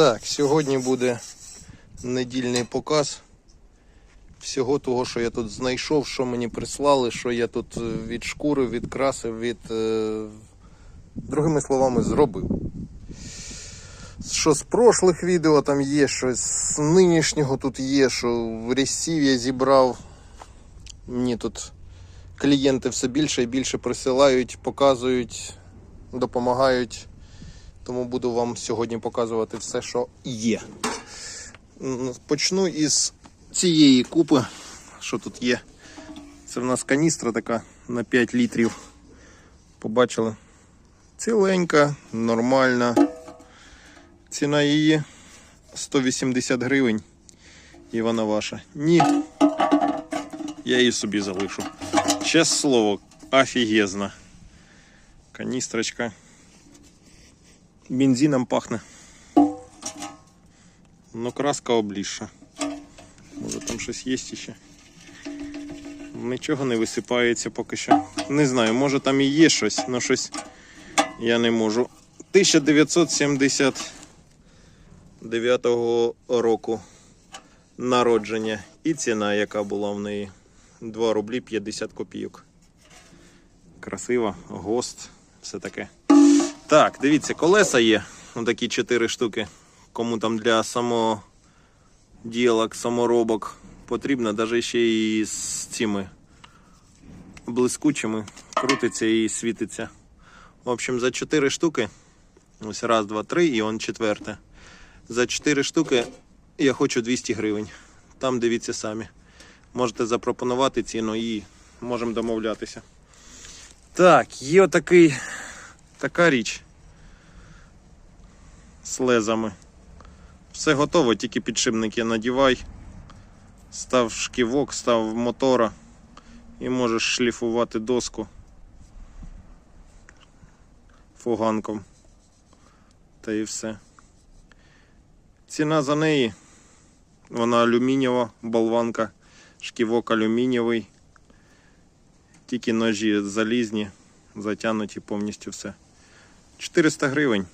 Так, сьогодні буде недільний показ всього того, що я тут знайшов, що мені прислали, що я тут е, відшкурив, відкрасив, від, е, другими словами, зробив. Що з прошлих відео там є, що з нинішнього тут є, що в різців я зібрав. Мені тут клієнти все більше і більше присилають, показують, допомагають. Тому буду вам сьогодні показувати все, що є. Почну із цієї купи, що тут є. Це в нас каністра така на 5 літрів. Побачили. Ціленька, нормальна. Ціна її 180 гривень. І вона ваша. Ні. Я її собі залишу. Чесне слово, офігезна. Каністрочка. Бензином пахне. Ну, краска облізша. Може там щось є ще. Нічого не висипається поки що. Не знаю, може там і є щось, але щось я не можу. 1979 року народження. І ціна, яка була в неї. 2 рублі 50 копійок. Красиво, гост, все таке. Так, дивіться, колеса є. Такі 4 штуки. Кому там для самоділок, саморобок потрібно, навіть ще і з цими блискучими крутиться і світиться. В общем, за 4 штуки. Ось раз, два, три, і он четверте. За 4 штуки я хочу 200 гривень. Там дивіться самі. Можете запропонувати ціну і можемо домовлятися. Так, є отакий, така річ з лезами. Все готово, тільки підшипники надівай. Став шківок, став мотора і можеш шліфувати доску фуганком. Та і все. Ціна за неї. Вона алюмінієва, болванка, шківок алюмінієвий. Тільки ножі залізні, затягнуті повністю все. 400 гривень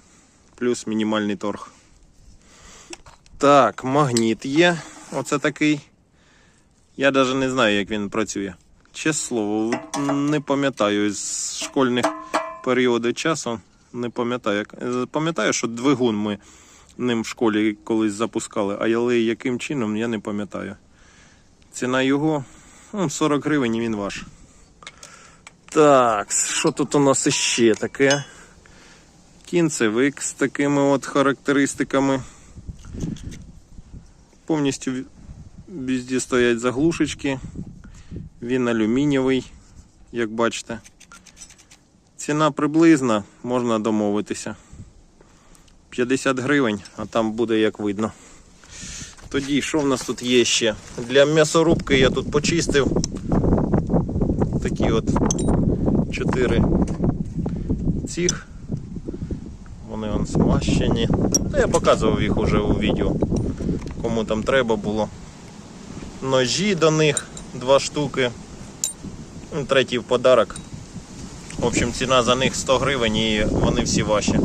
плюс мінімальний торг. Так, магніт є. Оце такий. Я навіть не знаю, як він працює. Чесне слово, не пам'ятаю з школьних періодів часу. Не пам'ятаю. Пам'ятаю, що двигун ми ним в школі колись запускали, але яким чином, я не пам'ятаю. Ціна його ну, 40 гривень і він ваш. Так, що тут у нас іще таке? Кінцевик з такими от характеристиками. Повністю везде стоять заглушечки. Він алюмінієвий, як бачите. Ціна приблизна, можна домовитися. 50 гривень, а там буде як видно. Тоді, що в нас тут є ще? Для м'ясорубки я тут почистив. Такі от 4 цих. Вони он смащені. Та я показував їх уже у відео. Кому там треба було. Ножі до них два штуки. Ну, Третій в подарок. В общем, ціна за них 100 гривень і вони всі ваші.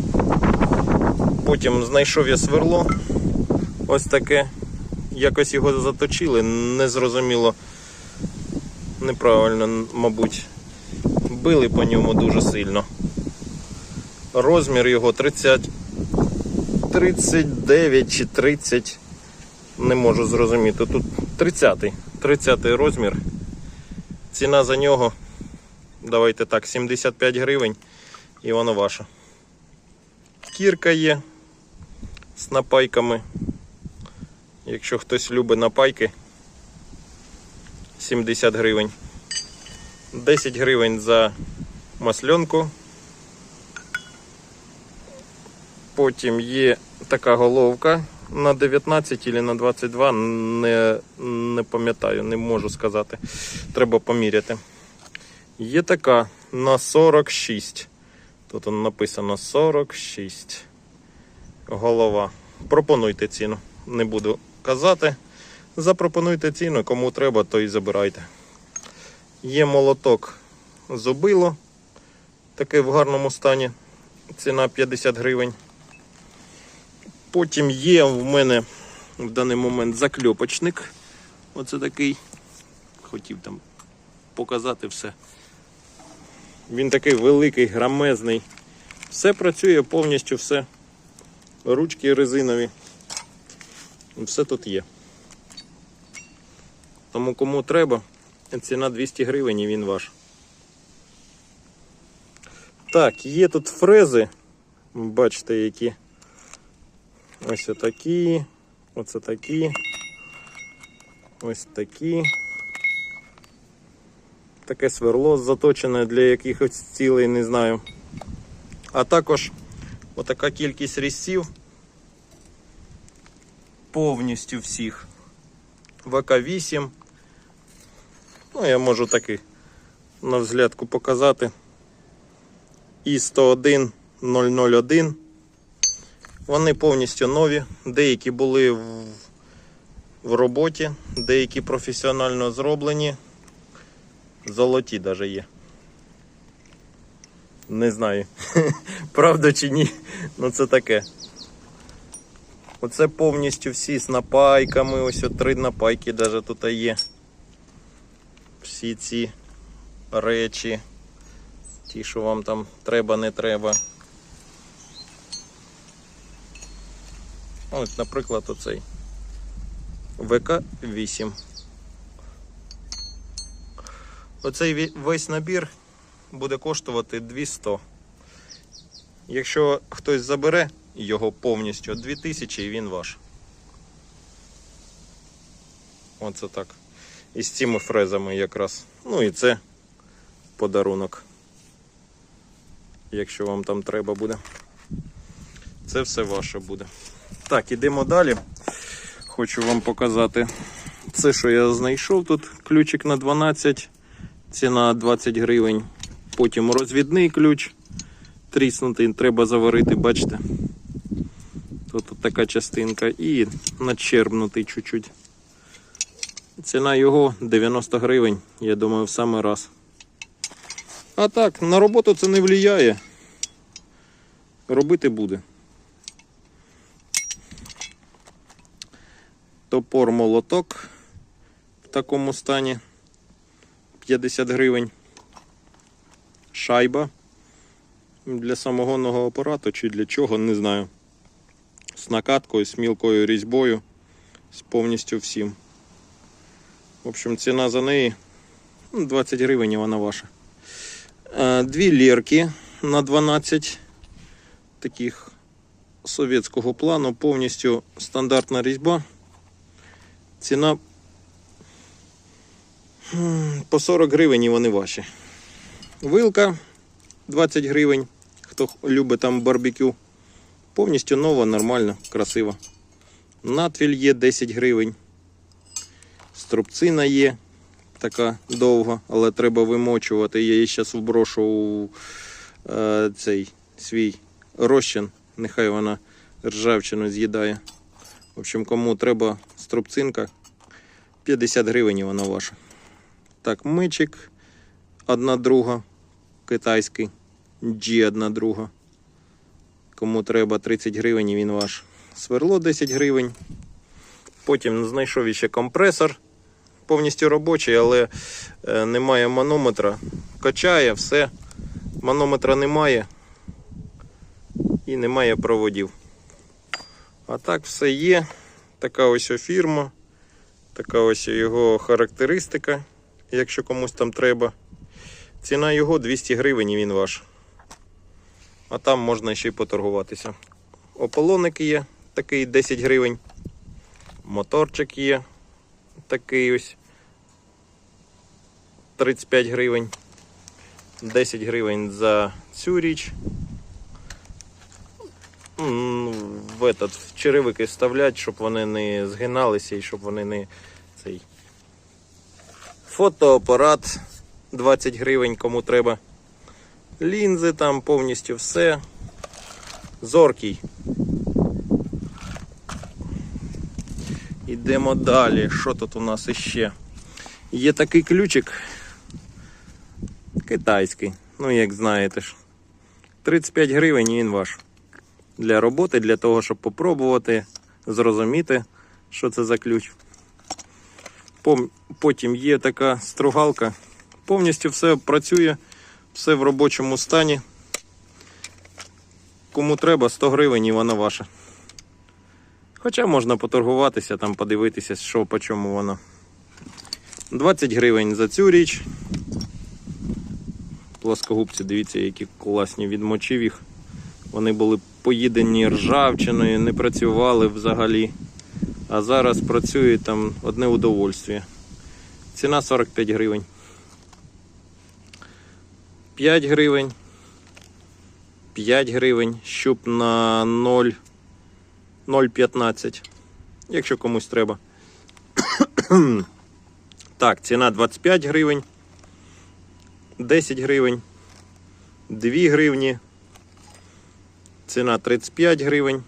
Потім знайшов я сверло. Ось таке. Якось його заточили, незрозуміло. Неправильно, мабуть. Били по ньому дуже сильно. Розмір його 30, 39 чи 30. Не можу зрозуміти. Тут 30 30 розмір. Ціна за нього, давайте так, 75 гривень і воно ваше. Кірка є з напайками. Якщо хтось любить напайки, 70 гривень. 10 гривень за масленку. Потім є така головка на 19 чи на 22, не, не пам'ятаю, не можу сказати. Треба поміряти. Є така на 46. Тут написано 46. Голова. Пропонуйте ціну. Не буду казати. Запропонуйте ціну, кому треба, то і забирайте. Є молоток зубило. Таке в гарному стані. Ціна 50 гривень. Потім є в мене в даний момент закльопочник. Оце такий. Хотів там показати все. Він такий великий, грамезний. Все працює повністю, все. Ручки резинові. Все тут є. Тому кому треба, ціна 200 гривень і він ваш. Так, є тут фрези. Бачите, які. Ось такі. Оце такі. Ось такі. Таке сверло заточене для якихось цілей, не знаю. А також отака кількість різців. Повністю всіх. ВК-8. Ну, я можу таки на взглядку показати. І 101 001. Вони повністю нові. Деякі були в, в роботі, деякі професіонально зроблені. Золоті даже є. Не знаю, правда чи ні, ну це таке. Оце повністю всі з напайками, ось три напайки даже тут є. Всі ці речі, ті, що вам там треба, не треба. Ось, наприклад, оцей ВК-8. Оцей весь набір буде коштувати 200. Якщо хтось забере його повністю 2000 і він ваш. Оце так. І з цими фрезами якраз. Ну і це подарунок. Якщо вам там треба буде. Це все ваше буде. Так, ідемо далі. Хочу вам показати це, що я знайшов тут. Ключик на 12, ціна 20 гривень. Потім розвідний ключ. Тріснутий, треба заварити, бачите? Тут, така частинка і начербнутий чуть-чуть. Ціна його 90 гривень, я думаю, в самий раз. А так, на роботу це не впливає. Робити буде. Топор молоток в такому стані 50 гривень. Шайба для самогонного апарату чи для чого, не знаю. З накаткою, з мілкою різьбою, з повністю всім. В общем, ціна за неї ну, 20 гривень і вона ваша. Е, Дві лірки на 12 таких совєтського плану, повністю стандартна різьба. Ціна по 40 гривень і вони ваші. Вилка 20 гривень. Хто любить там барбекю. Повністю нова, нормально, красиво. Натвіль є 10 гривень. Струбцина є така довга, але треба вимочувати. Я її зараз вброшу у е, цей свій розчин. Нехай вона ржавчину з'їдає. В общем, кому треба струбцинка, 50 гривень вона ваша. Так, мичик, одна друга, китайський, G одна друга. Кому треба 30 гривень він ваш. Сверло 10 гривень. Потім знайшов ще компресор. Повністю робочий, але е, немає манометра. Качає все. Манометра немає. І немає проводів. А так все є. Така ось фірма. Така ось його характеристика, якщо комусь там треба. Ціна його 200 гривень і він ваш. А там можна ще й поторгуватися. Ополоник є, такий 10 гривень. Моторчик є. Такий ось 35 гривень. 10 гривень за цю річ. В, этот, в черевики вставлять, щоб вони не згиналися і щоб вони не цей. Фотоапарат 20 гривень, кому треба. Лінзи там повністю все. Зоркий. Йдемо далі. Що тут у нас іще? Є такий ключик. Китайський. Ну, як знаєте ж. 35 гривень і він ваш. Для роботи, для того, щоб попробувати, зрозуміти, що це за ключ. Потім є така стругалка. Повністю все працює, все в робочому стані. Кому треба 100 гривень і вона ваша. Хоча можна поторгуватися, там подивитися, що по чому воно. 20 гривень за цю річ. Плоскогубці, дивіться, які класні, відмочив їх. Вони були поїдені ржавчиною, не працювали взагалі. А зараз працює там одне удовольствие. Ціна 45 гривень. 5 гривень. 5 гривень. Щуп на 0. 0,15. Якщо комусь треба. так, ціна 25 гривень. 10 гривень. 2 гривні. Ціна 35 гривень.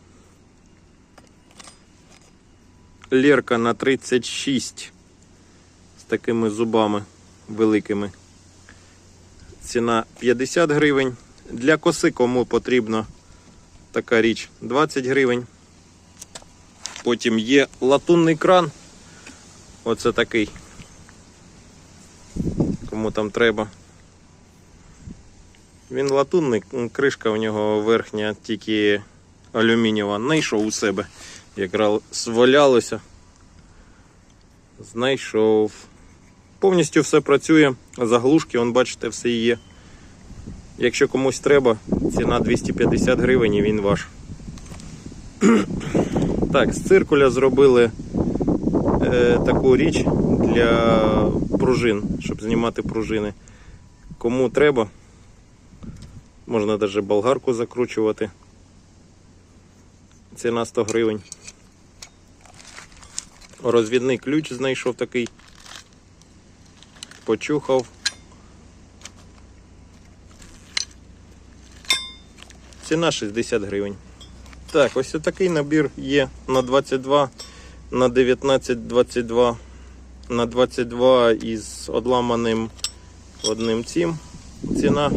Лерка на 36 з такими зубами великими. Ціна 50 гривень. Для коси кому потрібно така річ 20 гривень. Потім є латунний кран. Оце такий. Кому там треба. Він латунний, кришка у нього верхня тільки алюмінієва. Знайшов у себе. Якраз валялося. Знайшов. Повністю все працює. Заглушки, он, бачите, все є. Якщо комусь треба, ціна 250 гривень і він ваш. Так, з циркуля зробили е, таку річ для пружин, щоб знімати пружини. Кому треба, можна навіть болгарку закручувати. Ціна 100 гривень. Розвідний ключ знайшов такий. Почухав. Ціна 60 гривень. Так, ось такий набір є на 22, на 19, 22, на 22 із одламаним одним цим. Ціна.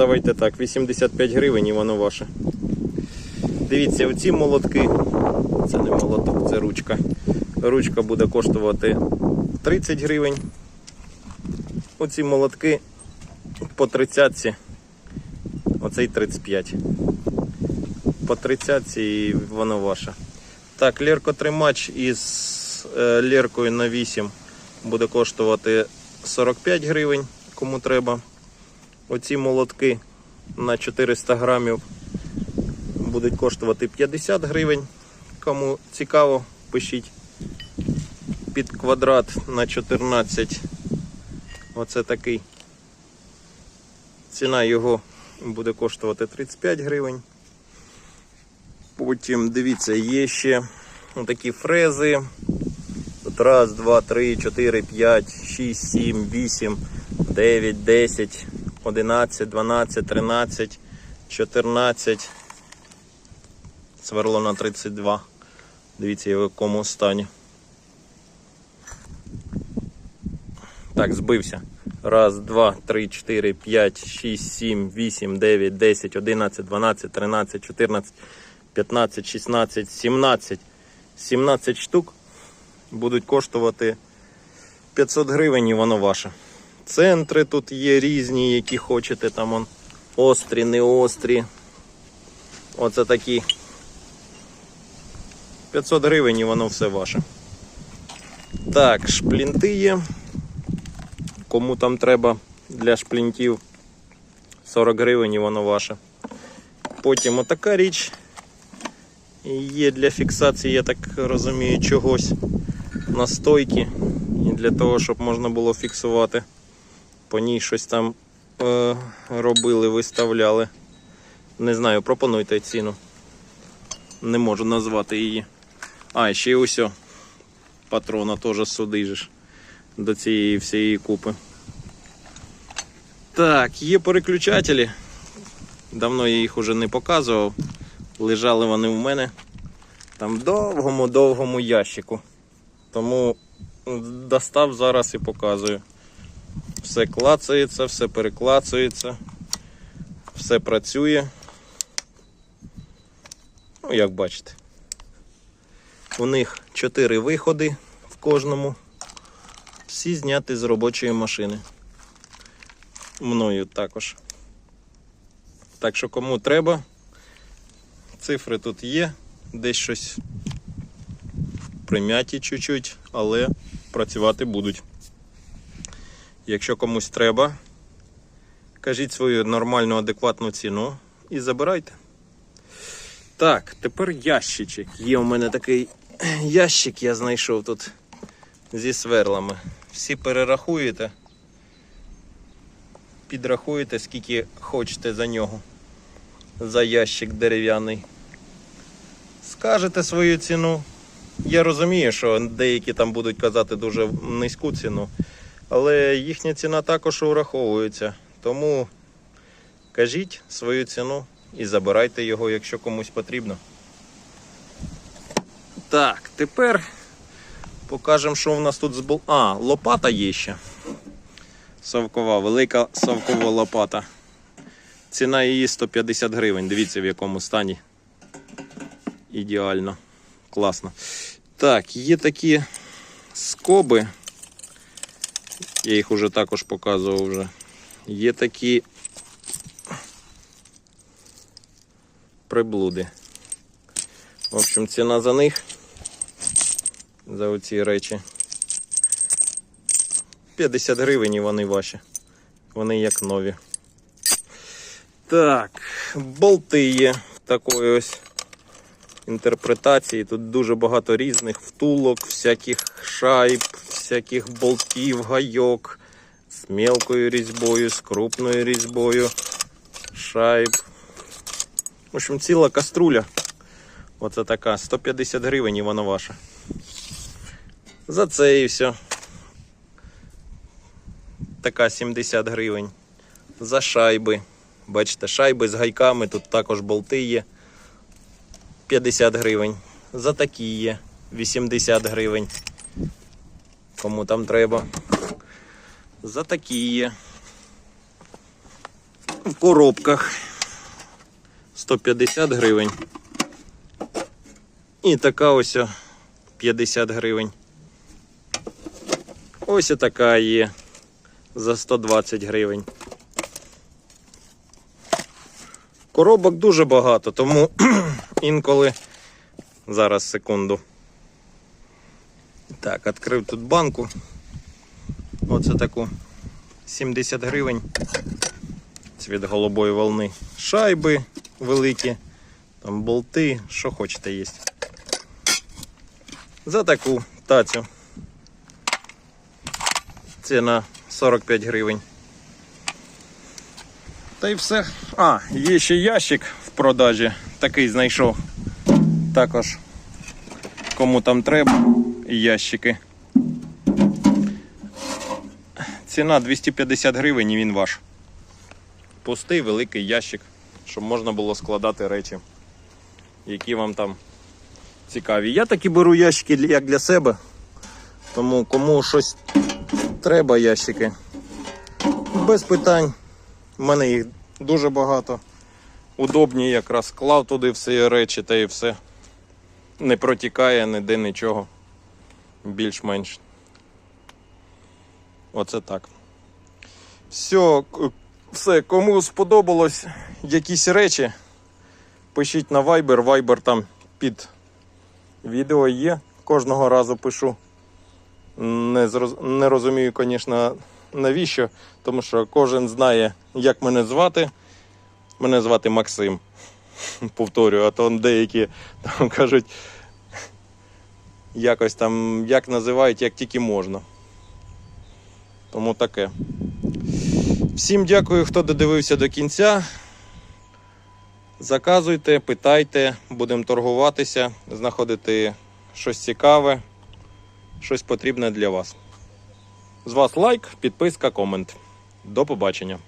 Давайте так, 85 гривень і воно ваше. Дивіться, оці молотки. Це не молоток, це ручка. Ручка буде коштувати 30 гривень. Оці молотки по 30. Оцей 35 по 30 і воно ваше. Так, ліркотримач із е, ліркою на 8 буде коштувати 45 гривень, кому треба. Оці молотки на 400 грамів будуть коштувати 50 гривень. Кому цікаво, пишіть під квадрат на 14. Оце такий. Ціна його буде коштувати 35 гривень. Потім, дивіться, є ще такі фрези. Тут раз, два, три, чотири, п'ять, шість, сім, вісім, дев'ять, десять, одинадцять, дванадцять, тринадцять, чотирнадцять. Сверло на 32. Дивіться, в якому стані. Так, збився. Раз, два, три, чотири, п'ять, шість, сім, вісім, дев'ять, десять, одинадцять, дванадцять, тринадцять, чотирнадцять. 15, 16, 17. 17 штук будуть коштувати 500 гривень і воно ваше. Центри тут є різні, які хочете. Там он острі, не острі. Оце такі. 500 гривень і воно все ваше. Так, шплінти є. Кому там треба для шплінтів 40 гривень і воно ваше. Потім отака річ. Є для фіксації, я так розумію, чогось на стойки. І для того, щоб можна було фіксувати. По ній щось там е, робили, виставляли. Не знаю, пропонуйте ціну. Не можу назвати її. А, ще й ось. Патрона теж сюди ж до цієї всієї купи. Так, є переключателі. Давно я їх уже не показував. Лежали вони в мене там в довгому-довгому ящику. Тому достав зараз і показую. Все клацається, все переклацується, все працює. Ну, як бачите. У них 4 виходи в кожному. Всі зняті з робочої машини. Мною також. Так що кому треба, цифри тут є, десь щось прим'яті чуть-чуть, але працювати будуть. Якщо комусь треба, кажіть свою нормальну адекватну ціну і забирайте. Так, тепер ящичок. Є у мене такий ящик, я знайшов тут зі сверлами. Всі перерахуєте, підрахуєте, скільки хочете за нього. За ящик дерев'яний. Скажете свою ціну. Я розумію, що деякі там будуть казати дуже низьку ціну, але їхня ціна також ураховується. Тому кажіть свою ціну і забирайте його, якщо комусь потрібно. Так, тепер покажемо, що в нас тут збул. А, лопата є ще. Совкова, велика совкова лопата. Ціна її 150 гривень. Дивіться в якому стані. Ідеально. Класно. Так, є такі скоби. Я їх уже також показував вже. Є такі приблуди. В общем, ціна за них. За оці речі. 50 гривень і вони ваші. Вони як нові. Так, болти є такої ось інтерпретації. Тут дуже багато різних втулок, всяких шайб, всяких болтів, гайок з мелкою різьбою, з крупною різьбою, шайб. В общем, ціла каструля. Оце така. 150 гривень і вона ваша. За це і все. Така 70 гривень. За шайби. Бачите, шайби з гайками, тут також болти є. 50 гривень. За такі є 80 гривень. Кому там треба. За такі є. В коробках 150 гривень. І така ось 50 гривень. Ось і така є за 120 гривень. Коробок дуже багато, тому інколи. Зараз секунду. Так, відкрив тут банку. Оце таку 70 гривень. Цвіт голубої волни. Шайби великі, там болти, що хочете є. За таку тацю. Ціна 45 гривень. Та й все. А, є ще ящик продажі. Такий знайшов. Також кому там треба. Ящики. Ціна 250 гривень і він ваш. Пустий великий ящик, щоб можна було складати речі, які вам там цікаві. Я такі беру ящики як для себе. Тому кому щось треба ящики. Без питань. У мене їх дуже багато. Удобні якраз клав туди всі речі та і все. Не протікає ніде нічого. Більш-менш. Оце так. Все, все, кому сподобалось якісь речі, пишіть на Viber. Viber там під відео є. Кожного разу пишу. Не, зроз... не розумію, звісно, навіщо, тому що кожен знає, як мене звати. Мене звати Максим. Повторюю, а то деякі там кажуть, якось там як називають, як тільки можна. Тому таке. Всім дякую, хто додивився до кінця. Заказуйте, питайте, будемо торгуватися, знаходити щось цікаве, щось потрібне для вас. З вас лайк, підписка, комент. До побачення.